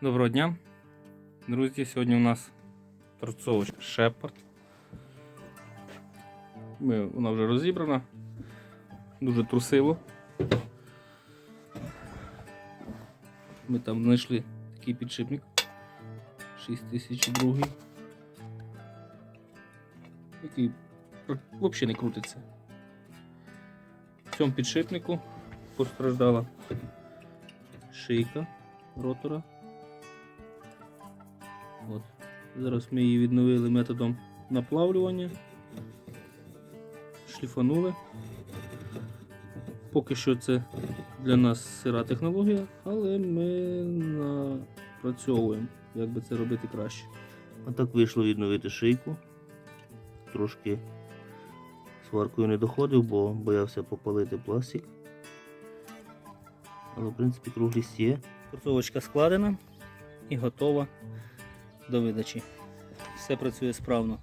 Доброго дня, друзі. Сьогодні у нас торцовочка Шепард. Ми, вона вже розібрана. Дуже трусило. Ми там знайшли такий підшипник 6002, який взагалі не крутиться. В цьому підшипнику постраждала шийка ротора. От. Зараз ми її відновили методом наплавлювання. Шліфанули. Поки що це для нас сира технологія, але ми напрацьовуємо, як би це робити краще. Отак вийшло відновити шийку. Трошки сваркою не доходив, бо боявся попалити пластик. Але в принципі круглість є. Торцовочка складена і готова до видачі. Все працює справно.